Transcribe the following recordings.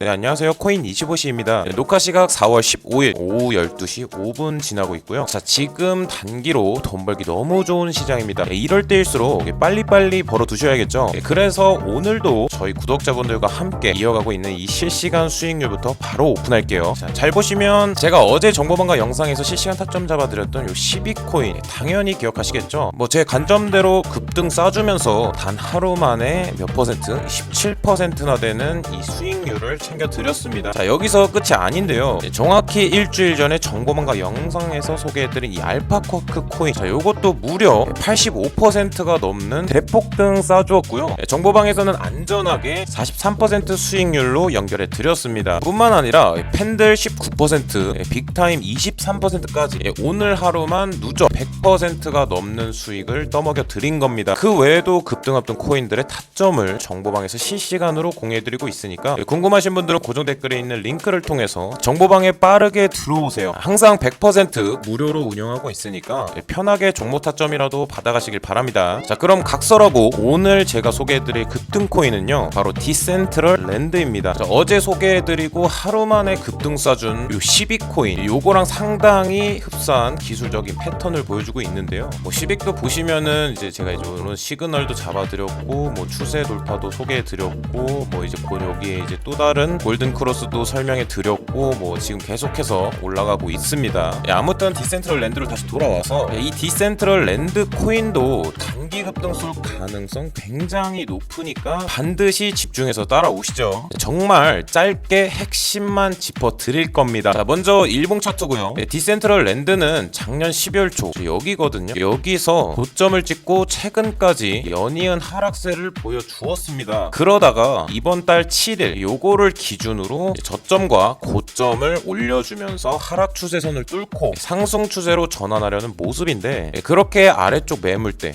네, 안녕하세요. 코인25시입니다. 네, 녹화 시각 4월 15일 오후 12시 5분 지나고 있고요. 자, 지금 단기로 돈 벌기 너무 좋은 시장입니다. 네, 이럴 때일수록 빨리빨리 벌어두셔야겠죠. 네, 그래서 오늘도 저희 구독자분들과 함께 이어가고 있는 이 실시간 수익률부터 바로 오픈할게요. 자, 잘 보시면 제가 어제 정보방과 영상에서 실시간 타점 잡아드렸던 요 12코인 당연히 기억하시겠죠? 뭐 제 관점대로 급등 싸주면서 단 하루 만에 몇 퍼센트? 17%나 되는 이 수익률을 챙겨드렸습니다. 자 여기서 끝이 아닌데요. 네, 정확히 일주일 전에 정보망과 영상에서 소개해드린 이 알파쿼크 코인 자 요것도 무려 85%가 넘는 대폭등 싸주었고요. 네, 정보방에서는 안전하게 43% 수익률로 연결해 드렸습니다. 뿐만 아니라 팬들 19%, 네, 빅타임 23%까지 오늘 하루만 누적 100%가 넘는 수익을 떠먹여 드린 겁니다. 그 외에도 급등합등 코인들의 타점을 정보방에서 실시간으로 공유해드리고 있으니까 네, 궁금하신 분 들은 고정 댓글에 있는 링크를 통해서 정보방에 빠르게 들어오세요. 항상 100% 무료로 운영하고 있으니까 네, 편하게 종목 타점이라도 받아가시길 바랍니다. 자 그럼 각설하고 오늘 제가 소개해드릴 급등 코인은요 바로 디센트럴 랜드입니다. 자, 어제 소개해드리고 하루 만에 급등 쏴준 요 12코인 요거랑 상당히 흡사한 기술적인 패턴을 보여주고 있는데요. 뭐 12도 보시면은 이제 제가 이제 이런 시그널도 잡아드렸고 뭐 추세 돌파도 소개해드렸고 뭐 이제 곧 여기에 이제 또 다른 골든 크로스도 설명해 드렸고 뭐 지금 계속해서 올라가고 있습니다. 예, 아무튼 디센트럴 랜드로 다시 돌아와서 예, 이 디센트럴 랜드 코인도 단기 급등 쏠 가능성 굉장히 높으니까 반드시 집중해서 따라오시죠. 정말 짧게 핵심만 짚어 드릴 겁니다. 자, 먼저 일봉 차트고요. 네, 디센트럴 랜드는 작년 12월 초 여기거든요. 여기서 고점을 찍고 최근까지 연이은 하락세를 보여주었습니다. 그러다가 이번 달 7일 요거를 기준으로 저점과 고점을 올려주면서 하락 추세선을 뚫고 상승 추세로 전환하려는 모습인데 예, 그렇게 아래쪽 매물대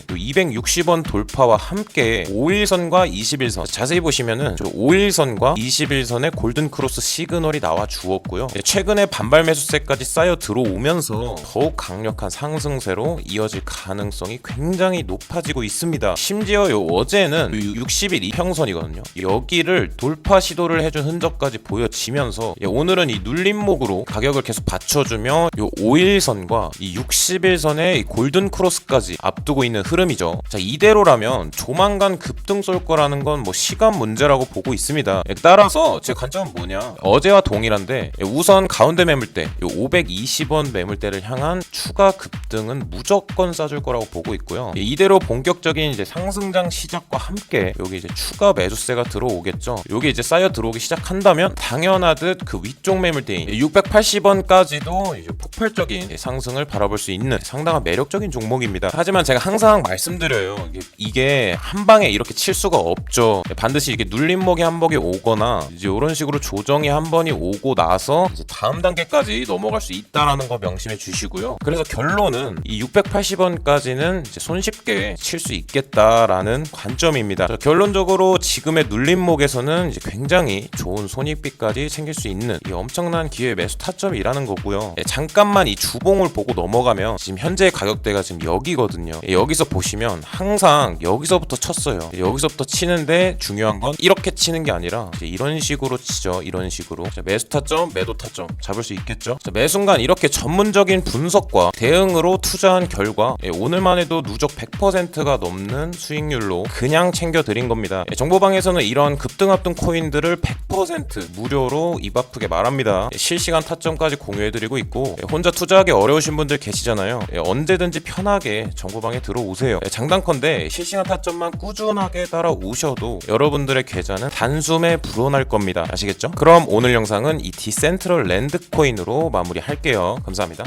260원 돌파와 함께 5일선과 21선 자세히 보시면은 5일선과 21선의 골든 크로스 시그널이 나와 주었고요. 예, 최근에 반발 매수세까지 쌓여 들어오면서 더욱 강력한 상승세로 이어질 가능성이 굉장히 높아지고 있습니다. 심지어 요 어제는 60일 이평선이거든요. 여기를 돌파 시도를 해준 흔적까지 보여지면서 예, 오늘은 이 눌림목으로 가격을 계속 받쳐주며 요 5일선과 이 61선의 이 골든 크로스까지 앞두고 있는 흐름이죠. 자 이대로라면 조만간 급등 쏠 거라는 건 뭐 시간 문제라고 보고 있습니다. 예, 따라서 제 관점은 뭐냐? 어제와 동일한데 예, 우선 가운데 매물대 요 520원 매물대를 향한 추가 급등은 무조건 싸줄 거라고 보고 있고요. 예, 이대로 본격적인 이제 상승장 시작과 함께 여기 이제 추가 매수세가 들어오겠죠. 여기 이제 쌓여 들어오기 시작한다면 당연하듯 그 위쪽 매물대인 680원까지도 이제 폭발적인 상승을 바라볼 수 있는 상당한 매력적인 종목입니다. 하지만 제가 항상 말씀드 려요. 이게, 한 방에 이렇게 칠 수가 없죠. 반드시 이렇게 눌림목이 한 번이 오거나 이제 이런 식으로 조정이 한 번이 오고 나서 이제 다음 단계까지 넘어갈 수 있다라는 거 명심해 주시고요. 그래서 결론은 이 680원까지는 이제 손쉽게 칠 수 있겠다라는 관점입니다. 자, 결론적으로 지금의 눌림목에서는 이제 굉장히 좋은 손익비까지 챙길 수 있는 이 엄청난 기회 매수 타점이라는 거고요. 예, 잠깐만 이 주봉을 보고 넘어가면 지금 현재 가격대가 지금 여기거든요. 예, 여기서 보시면 항상 여기서부터 쳤어요. 예, 여기서부터 치는데 중요한 건 이렇게 치는 게 아니라 이런 식으로 치죠. 이런 식으로 자, 매수 타점, 매도 타점 잡을 수 있겠죠. 자, 매 순간 이렇게 전문적인 분석과 대응으로 투자한 결과 예, 오늘만 해도 누적 100%가 넘는 수익률로 그냥 챙겨 드린 겁니다. 예, 정보방에서는 이런 급등 합등 코인들을 100% 무료로 입 아프게 말합니다. 예, 실시간 타점까지 공유해드리고 있고 예, 혼자 투자하기 어려우신 분들 계시잖아요. 예, 언제든지 편하게 정보방에 들어오세요. 예, 장단컨대 실시간 타점만 꾸준하게 따라오셔도 여러분들의 계좌는 단숨에 불어날 겁니다. 아시겠죠? 그럼 오늘 영상은 이 디센트럴 랜드 코인으로 마무리할게요. 감사합니다.